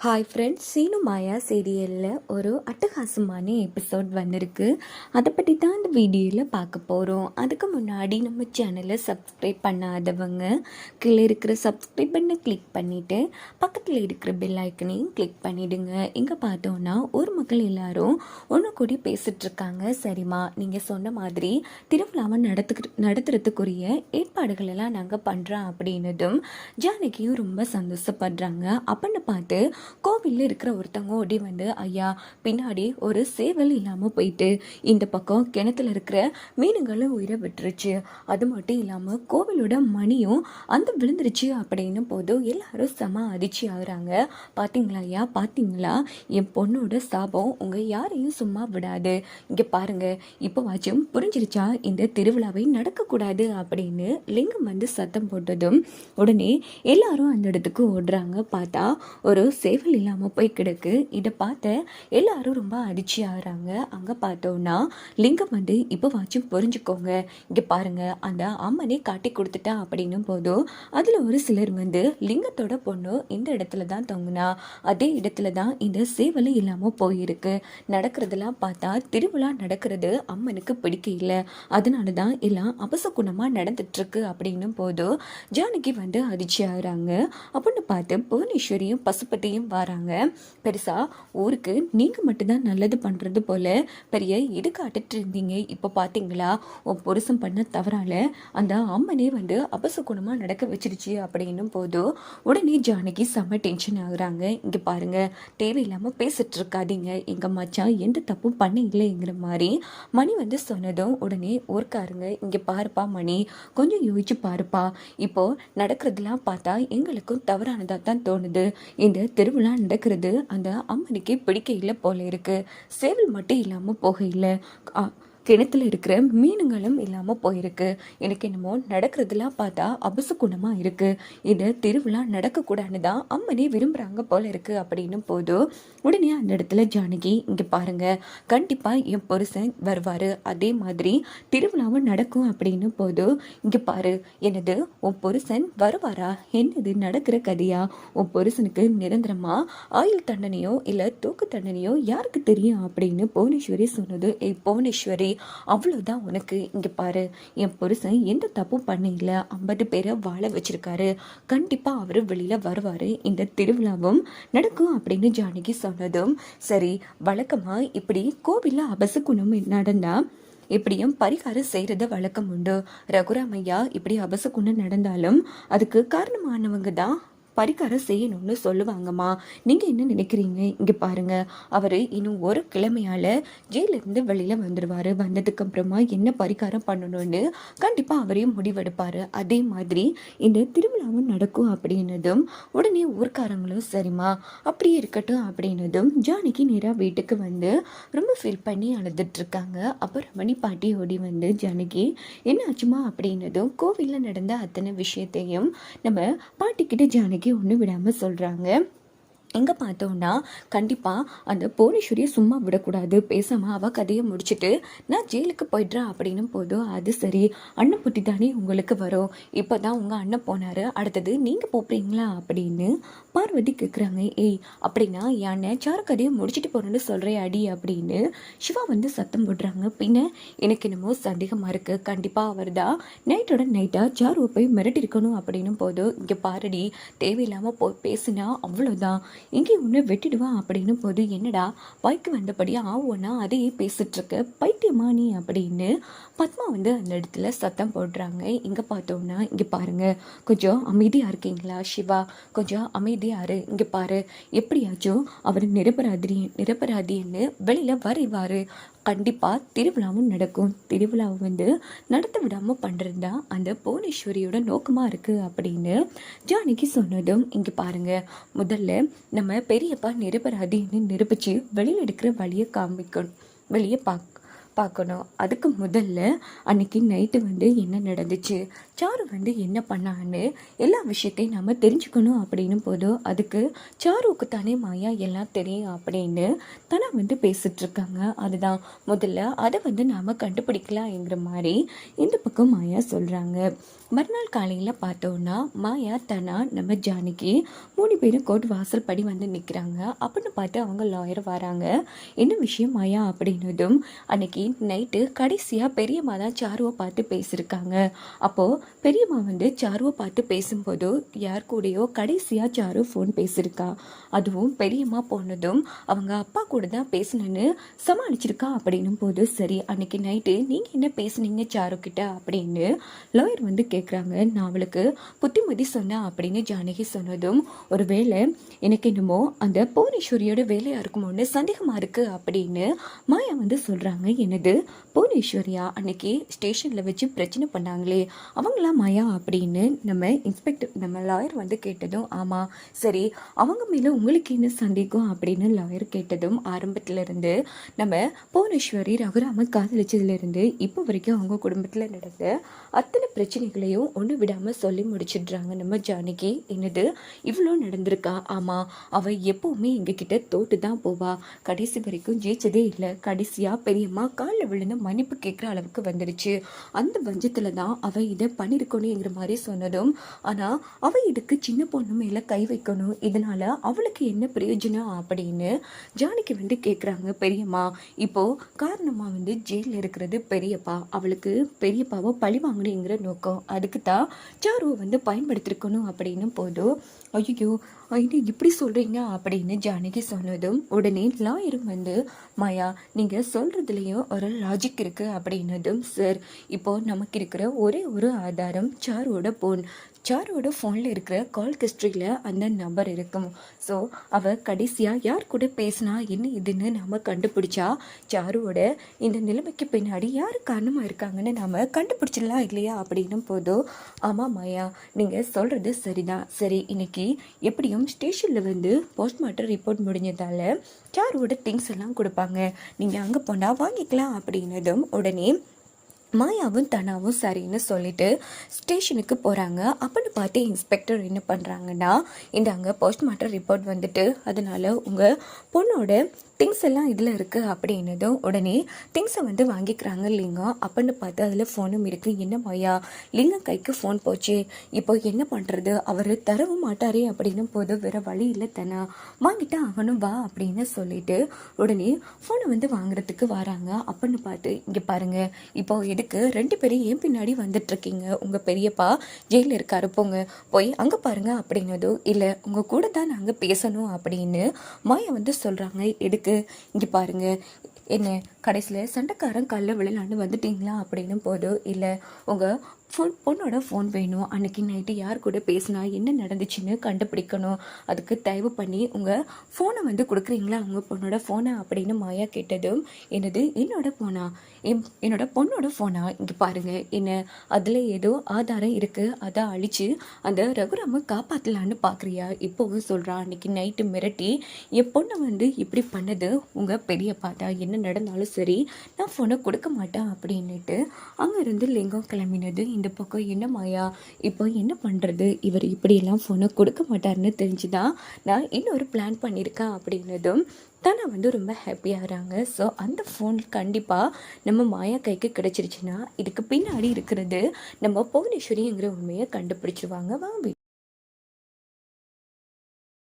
Hi friends Seenu மாயா சீரியலில் ஒரு அட்டகாசமான எபிசோட் வந்திருக்கு. அதை பற்றி தான் இந்த வீடியோவில் பார்க்க போகிறோம் அதுக்கு முன்னாடி நம்ம சேனலை சப்ஸ்கிரைப் பண்ணாதவங்க கீழே இருக்கிற சப்ஸ்கிரைப் பண்ண கிளிக் பண்ணிவிட்டு பக்கத்தில் இருக்கிற பெல் ஐக்கனையும் கிளிக் பண்ணிவிடுங்க இங்கே பார்த்தோன்னா ஒரு மக்கள் எல்லாரும் ஒன்று கூடி பேசிகிட்ருக்காங்க சரிம்மா நீங்கள் சொன்ன மாதிரி திருவிழாவை நடத்துக்கு நடத்துறதுக்குரிய ஏற்பாடுகள் எல்லாம் நாங்கள் பண்ணுறோம் அப்படின்னதும் ஜானகியும் ரொம்ப சந்தோஷப்படுறாங்க. அப்படின்னு பார்த்து கோவிலில் இருக்கிற ஒருத்தவங்க ஓடி வந்து ஐயா பின்னாடி ஒரு சேவல் இல்லாமல் போயிட்டு இந்த பக்கம் கிணத்துல இருக்கிற மீனுங்களும் உயிரை விட்டுருச்சு. அது மட்டும் இல்லாமல் கோவிலோட மணியும் அந்த விழுந்துருச்சு அப்படின்னு போது எல்லாரும் செம அதிர்ச்சி ஆகுறாங்க. பார்த்தீங்களா ஐயா? பார்த்தீங்களா என் பொண்ணோட சாபம் உங்கள் யாரையும் சும்மா விடாது. இங்கே பாருங்க இப்போவாச்சும் புரிஞ்சிருச்சா? இந்த திருவிழாவை நடக்கக்கூடாது அப்படின்னு லிங்கம் வந்து சத்தம் போட்டதும் உடனே எல்லாரும் அந்த இடத்துக்கு ஓடுறாங்க. பார்த்தா ஒரு சேவல் இல்லாமல் போய் கிடக்கு. இதை பார்த்த எல்லாரும் ரொம்ப அதிர்ச்சி ஆகிறாங்க. அங்கே பார்த்தோன்னா லிங்கம் வந்து இப்போ வாச்சும் புரிஞ்சுக்கோங்க. இங்கே பாருங்க அந்த அம்மனே காட்டி கொடுத்துட்டா அப்படின்னும் போதும் அதில் ஒரு சிலர் வந்து லிங்கத்தோட பொண்ணு இந்த இடத்துல தான் தொங்குனா அதே இடத்துல தான் இந்த சேவலும் இல்லாமல் போயிருக்கு. நடக்கிறதெல்லாம் பார்த்தா திருவிழா நடக்கிறது அம்மனுக்கு பிடிக்கல அதனால தான் எல்லாம் அபசகுணமாக நடந்துட்டுருக்கு அப்படின்னும் போதும் ஜானகி வந்து அதிர்ச்சி ஆகிறாங்க. அப்படின்னு பார்த்து புவனேஸ்வரியும் பசுபதியும் வராங்க. பெருசாக ஊருக்கு நீங்கள் மட்டும்தான் நல்லது பண்ணுறது போல் பெரிய இது இருந்தீங்க. இப்போ பார்த்தீங்களா உன் புருஷன் பண்ண தவறால அந்த அம்மனே வந்து அபசகுணமாக நடக்க வச்சிருச்சு அப்படின்னும் போதும் உடனே ஜானகி செம்ம டென்ஷன் ஆகுறாங்க. இங்கே பாருங்க தேவையில்லாமல் பேசிட்டு இருக்காதீங்க. எங்கள் மச்சான் எந்த தப்பும் பண்ண இல்லைங்கிற மாதிரி மணி வந்து சொன்னதும் உடனே ஊர்க்காருங்க இங்கே பாருப்பா மணி கொஞ்சம் யோசிச்சு பாருப்பா. இப்போ நடக்கிறதெல்லாம் பார்த்தா எங்களுக்கும் தவறானதாக தான் தோணுது. இந்த திருவிழா நடக்கிறது அந்த அம்மனுக்கே பிடிக்க இல்லை போல இருக்கு. சேவல் மட்டும் இல்லாமல் போக இல்லை கிணத்துல இருக்கிற மீனுங்களும் இல்லாமல் போயிருக்கு. எனக்கு என்னமோ நடக்கிறதுலாம் பார்த்தா அபசகுணமாக இருக்குது இது திருவிழா நடக்கக்கூடாதுன்னு தான் அம்மனே விரும்புகிறாங்க போல இருக்குது அப்படின்னும் போது உடனே அந்த இடத்துல ஜானகி இங்கே பாருங்க கண்டிப்பாக என் புருஷன் வருவார். அதே மாதிரி திருவிழாவும் நடக்கும் அப்படின்னு போது இங்கே பாரு என்னது உன் புருஷன் வருவாரா? என்னது நடக்கிற கதையா? உன் புருஷனுக்கு நிரந்தரமாக ஆயுள் தண்டனையோ இல்லை தூக்கு தண்டனையோ யாருக்கு தெரியும்? அப்படின்னு புவனேஸ்வரி சொன்னது ஏய் புவனேஸ்வரி அவ்வளோதான் உனக்கு. இங்கே பாரு என் புருஷன் எந்த தப்பும் பண்ணல. ஐம்பது பேரை வாழ வச்சிருக்காரு. கண்டிப்பாக அவர் வெளியில் வருவார். இந்த திருவிழாவும் நடக்கும் அப்படின்னு ஜானகி சொன்னதும் சரி வழக்கமாக இப்படி கோவிலில் அபசகுணம் நடந்தால் எப்படியும் பரிகாரம் செய்கிறது வழக்கம் உண்டு. ரகுராமையா இப்படி அபசகுணம் நடந்தாலும் அதுக்கு காரணமானவங்க தான் பரிகாரம் செய்யணும்னு சொல்லுவாங்கம்மா. நீங்கள் என்ன நினைக்கிறீங்க? இங்கே பாருங்க. அவர் இன்னும் ஒரு கிழமையால் ஜெயிலிருந்து வெளியில் வந்துடுவார் வந்ததுக்கு அப்புறமா என்ன பரிகாரம் பண்ணணும்னு கண்டிப்பாக அவரையும் முடிவெடுப்பார். அதே மாதிரி இந்த திருவிழாவும் நடக்கும் அப்படின்னதும் உடனே ஊர்க்காரங்களும் சரிம்மா. அப்படியே இருக்கட்டும் அப்படின்னதும் ஜானகி நேராக வீட்டுக்கு வந்து ரொம்ப ஃபீல் பண்ணி அழுதுட்ருக்காங்க. அப்புறம் ரமணி பாட்டி ஓடி வந்து ஜானகி என்ன ஆச்சுமா அப்படின்னதும் கோவிலில் நடந்த அத்தனை விஷயத்தையும் நம்ம பாட்டிக்கிட்ட ஜானகி ஒன்று விடாமல் சொல்கிறாங்க எங்கே பார்த்தோன்னா கண்டிப்பாக அந்த புவனேஸ்வரியை சும்மா விடக்கூடாது. பேசாமல் அவள் கதையை முடிச்சுட்டு நான் ஜெயிலுக்கு போயிடுறேன் அப்படின்னு போதும் அது சரி. அண்ணன் புத்தி தானே உங்களுக்கு வரும். இப்போ தான் உங்கள் அண்ணன் போனார். அடுத்தது நீங்கள் போப்பீங்களா? அப்படின்னு பார்வதி கேட்குறாங்க ஏய் அப்படின்னா என் நேச்சார கதையை முடிச்சுட்டு போகிறேன்னு சொல்கிறேன் அடி அப்படின்னு சிவா வந்து சத்தம் போடுறாங்க. பின்ன எனக்கு என்னமோ சந்தேகமாக இருக்குது கண்டிப்பாக அவர் தான் நைட்டோட நைட்டாக சாருவை போய் மிரட்டிருக்கணும் அப்படின்னு போதும் இங்கே பாரடி தேவையில்லாமல் போ பேசினா அவ்வளோதான் இங்கே ஒன்று வெட்டிடுவான் அப்படின்னு போது என்னடா பைக்கு வந்தபடி ஆவோன்னா அதையே பேசிகிட்ருக்கு பைத்தியமா நீ? அப்படின்னு பத்மா வந்து அந்த இடத்துல சத்தம் போடுறாங்க. இங்கே பார்த்தோம்னா இங்கே பாருங்கள் கொஞ்சம் அமைதியாக இருக்கீங்களா சிவா? கொஞ்சம் அமைதி அமைதியாக இரு இங்கே பாரு. எப்படியாச்சும் அவர் நிரபராதிரி நிரபராதின்னு வெளியில் வரைவார். கண்டிப்பாக திருவிழாவும் நடக்கும். திருவிழாவை வந்து நடத்த விடாமல் பண்ணுறது தான் அந்த புவனேஸ்வரியோட நோக்கமாக இருக்குது அப்படின்னு ஜானகி சொன்னதும் இங்கே பாருங்கள் முதல்ல நம்ம பெரியப்பா நிரபராதின்னு நிரூபித்து வெளியில் எடுக்கிற வழியை காமிக்கணும். வெளியே பார்க்க பார்க்கணும். அதுக்கு முதல்ல அன்னைக்கு நைட்டு வந்து என்ன நடந்துச்சு? சாரு வந்து என்ன பண்ணான்னு எல்லா விஷயத்தையும் நம்ம தெரிஞ்சுக்கணும் அப்படின்னு போதும். அதுக்கு சாருவுக்கு தானே மாயா எல்லாம் தெரியும் அப்படின்னு தானே வந்து பேசிகிட்ருக்காங்க அதுதான். முதல்ல அதை வந்து நாம் கண்டுபிடிக்கலாம்ங்கிற மாதிரி இந்த பக்கம் மாயா சொல்கிறாங்க மறுநாள் காலையில் பார்த்தோன்னா மாயா தனா நம்ம ஜானகி மூணு பேரும் கோர்ட் வாசல் படி வந்து நிற்கிறாங்க அப்படின்னு பார்த்து அவங்க லாயர் வராங்க. என்ன விஷயம் மாயா அப்படின்னதும் அன்னைக்கு நைட்டு கடைசியாக பெரியம்மா தான் சாருவை பார்த்து பேசியிருக்காங்க. அப்போது பெரியம்மா வந்து சாருவை பார்த்து பேசும்போது யார் கூடயோ கடைசியாக சாரு ஃபோன் பேசியிருக்கா. அதுவும் பெரியம்மா போனதும் அவங்க அப்பா கூட தான் பேசணுன்னு சமாளிச்சிருக்கா அப்படின்னும் போது சரி அன்னைக்கு நைட்டு நீங்கள் என்ன பேசுனீங்க சாரு கிட்ட? அப்படின்னு லாயர் வந்து கே கேட்குறாங்க நான் அவளுக்கு புத்திமதி சொன்னேன் அப்படின்னு ஜானகி சொன்னதும் ஒரு வேலை எனக்கு என்னமோ அந்த புவனேஸ்வரியோட வேலையாக இருக்குமோன்னு சந்தேகமாக இருக்குது அப்படின்னு மாயா வந்து சொல்கிறாங்க என்னது? புவனேஸ்வரியா? அன்னைக்கு ஸ்டேஷனில் வச்சு பிரச்சனை பண்ணாங்களே. அவங்களா மாயா? அப்படின்னு நம்ம இன்ஸ்பெக்டர் நம்ம லாயர் வந்து கேட்டதும் ஆமாம் சரி அவங்க மேலே உங்களுக்கு என்ன சந்தேகம்? அப்படின்னு லாயர் கேட்டதும் ஆரம்பத்துல இருந்து நம்ம புவனேஸ்வரி ரகுராம காதலிச்சதுலேருந்து இப்போ வரைக்கும் அவங்க குடும்பத்தில் நடந்த அத்தனை கதையும் ஒன்று விடாமல் சொல்லி முடிச்சிடுறாங்க நம்ம ஜானகி. என்னது? இவ்வளோ நடந்திருக்கா? ஆமாம் அவள் எப்போவுமே எங்ககிட்ட தோட்டு தான் போவா. கடைசி வரைக்கும் ஜெயிச்சதே இல்லை. கடைசியாக பெரியம்மா காலில் விழுந்து மன்னிப்பு கேட்குற அளவுக்கு வந்துடுச்சு அந்த வஞ்சத்தில் தான் அவள் இதை பண்ணியிருக்கணுங்கிற மாதிரி சொன்னதும் ஆனால் அவள் இதுக்கு சின்ன பொண்ணு மேலே கை வைக்கணும். இதனால் அவளுக்கு என்ன பிரயோஜனம் அப்படின்னு ஜானகி வந்து கேட்குறாங்க பெரியம்மா. இப்போது காரணமாக வந்து ஜெயிலில் இருக்கிறது பெரியப்பா. அவளுக்கு பெரியப்பாவை பழி வாங்கணுங்கிற நோக்கம். அதுக்கு தான் சாருவை வந்து பயன்படுத்திருக்கணும் அப்படின்னு போதும் ஐயோ இது இப்படி சொல்கிறீங்க அப்படின்னு ஜானகி சொன்னதும் உடனே லாயரும் வந்து மாயா நீங்கள் சொல்கிறதுலேயும் ஒரு லாஜிக் இருக்குது அப்படின்னதும் சார் இப்போது நமக்கு இருக்கிற ஒரே ஒரு ஆதாரம் சாருவோட போன் சாரோட ஃபோனில் இருக்கிற கால் ஹிஸ்ட்ரியில் அந்த நம்பர் இருக்கும். ஸோ அவள் கடைசியாக யார் கூட பேசினா என்ன இதுன்னு நாம் கண்டுபிடிச்சா சாருவோட இந்த நிலைமைக்கு பின்னாடி யார் காரணமாக இருக்காங்கன்னு நாம் கண்டுபிடிச்சிடலாம் இல்லையா அப்படின்னும் போதும் ஆமாம் மாயா நீங்கள் சொல்கிறது சரிதான். சரி இன்னைக்கு எப்படியும் ஸ்டேஷனில் வந்து போஸ்ட்மார்ட்டம் ரிப்போர்ட் முடிஞ்சதால் சாரோட திங்ஸ் எல்லாம் கொடுப்பாங்க. நீங்கள் அங்கே போனால் வாங்கிக்கலாம் அப்படின்னதும் உடனே மாயாவும் தனாவும் சரின்னு சொல்லிட்டு ஸ்டேஷனுக்கு போகிறாங்க அப்படின்னு பார்த்து இன்ஸ்பெக்டர் என்ன பண்ணுறாங்கன்னா இந்த அங்கே போஸ்ட்மார்ட்டம் ரிப்போர்ட் வந்துட்டு அதனால் உங்கள் பொண்ணோட திங்ஸ் எல்லாம் இதில் இருக்குது அப்படின்னதும் உடனே திங்ஸை வந்து வாங்கிக்கிறாங்க லிங்கம் அப்படின்னு பார்த்து அதில் ஃபோனும் இருக்குது என்ன மாயா? லிங்கம் கைக்கு ஃபோன் போச்சு. இப்போ என்ன பண்ணுறது அவர் தரவும் மாட்டாரே அப்படின்னும் போது வேறு வழி இல்லை தானே? வாங்கிட்டு ஆகணும் வா அப்படின்னு சொல்லிட்டு உடனே ஃபோனை வந்து வாங்குறதுக்கு வராங்க. அப்படின்னு பார்த்து இங்கே பாருங்கள் இப்போ எதுக்கு? ரெண்டு பேரும் ஏன் பின்னாடி வந்துட்டுருக்கீங்க? உங்கள் பெரியப்பா ஜெயிலில் இருக்காரு போங்க. போய் அங்கே பாருங்க அப்படின்னதும் இல்லை உங்கள் கூட தான் நாங்கள் பேசணும் அப்படின்னு மாயா வந்து சொல்கிறாங்க எதுக்கு? இங்கே பாருங்கள் என்ன கடைசியில் சண்டைக்காரன் கல்ல விளையாண்டு வந்துட்டீங்களா? அப்படின்னும் போதும் இல்லை உங்கள் ஃபோன் பொண்ணோட ஃபோன் வேணும். அன்னைக்கு நைட்டு யார் கூட பேசினா என்ன நடந்துச்சுன்னு கண்டுபிடிக்கணும். அதுக்கு தயவு பண்ணி உங்கள் ஃபோனை வந்து கொடுக்குறீங்களா? உங்கள் பொண்ணோட ஃபோனை அப்படின்னு மாயா கேட்டதும் என்னது? என்னோட ஃபோனா என் என்னோட பொண்ணோட ஃபோனா இங்கே பாருங்கள் என்ன அதில் ஏதோ ஆதாரம் இருக்குது அதை அழித்து அந்த ரகுராம காப்பாற்றலான்னு பார்க்குறியா இப்போவும் சொல்கிறான் அன்னைக்கு நைட்டு மிரட்டி என் பொண்ணை வந்து இப்படி பண்ணது உங்கள் பெரியப்பா தான். என்ன நடந்தாலும் சரி நான் ஃபோனை கொடுக்க மாட்டேன். அப்படின்னுட்டு அங்கேருந்து லிங்கம் கிளம்பினது. இந்த பக்கம் என்ன மாயா? இப்போ என்ன பண்ணுறது இவர் இப்படியெல்லாம் ஃபோனை கொடுக்க மாட்டார்னு தெரிஞ்சுதான் நான் இன்னொரு பிளான் பண்ணியிருக்கேன் அப்படின்னதும் தானே வந்து ரொம்ப ஹாப்பியாகிறாங்க ஸோ அந்த ஃபோன் கண்டிப்பாக நம்ம மாயா கைக்கு கிடச்சிருச்சுன்னா இதுக்கு பின்னாடி இருக்கிறது நம்ம புவனேஸ்வரிங்கிற உண்மையை கண்டுபிடிச்சிருவாங்க. வாங்க